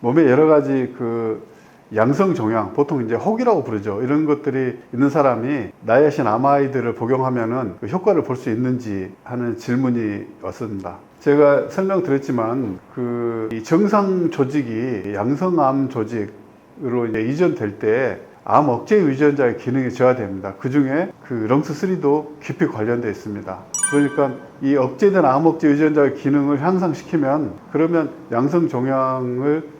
몸에 여러 가지 그 양성 종양, 보통 이제 혹이라고 부르죠. 이런 것들이 있는 사람이 나야신 아마이드를 복용하면은 그 효과를 볼 수 있는지 하는 질문이 왔습니다. 제가 설명드렸지만 그이 정상 조직이 양성암 조직으로 이제 이전될 때 암 억제 유전자의 기능이 저하됩니다. 그 중에 그 렁스3도 깊이 관련되어 있습니다. 그러니까 이 억제된 암 억제 유전자의 기능을 향상시키면 그러면 양성 종양을 에,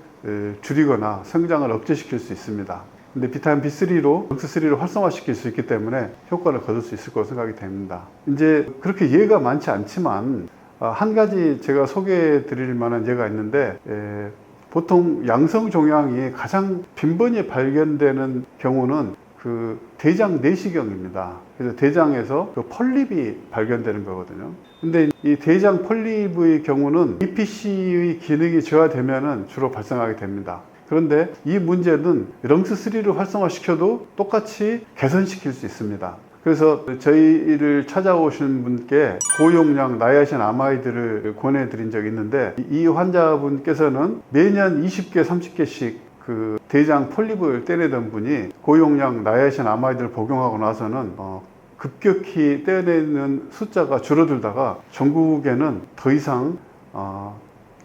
줄이거나 성장을 억제시킬 수 있습니다. 근데 비타민 B3로 럭스3를 활성화시킬 수 있기 때문에 효과를 거둘 수 있을 거로 생각이 됩니다. 이제 그렇게 예가 많지 않지만 아, 한 가지 제가 소개해 드릴 만한 예가 있는데 에, 보통 양성 종양이 가장 빈번히 발견되는 경우는 그 대장 내시경입니다. 그래서 대장에서 그 폴립이 발견되는 거거든요. 근데 이 대장 폴립의 경우는 EPC의 기능이 저하되면은 주로 발생하게 됩니다. 그런데 이 문제는 렁스3를 활성화시켜도 똑같이 개선시킬 수 있습니다. 그래서 저희를 찾아오신 분께 고용량 나야신 아마이드를 권해드린 적이 있는데 이 환자분께서는 매년 20개, 30개씩 그 대장 폴립을 떼내던 분이 고용량 나야신 아마이드를 복용하고 나서는 어, 급격히 떼내는 숫자가 줄어들다가 전국에는 더 이상 어,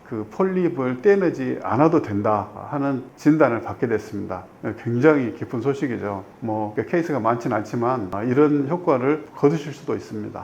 그 폴립을 떼내지 않아도 된다 하는 진단을 받게 됐습니다. 굉장히 기쁜 소식이죠. 뭐 케이스가 많지는 않지만 아, 이런 효과를 거두실 수도 있습니다.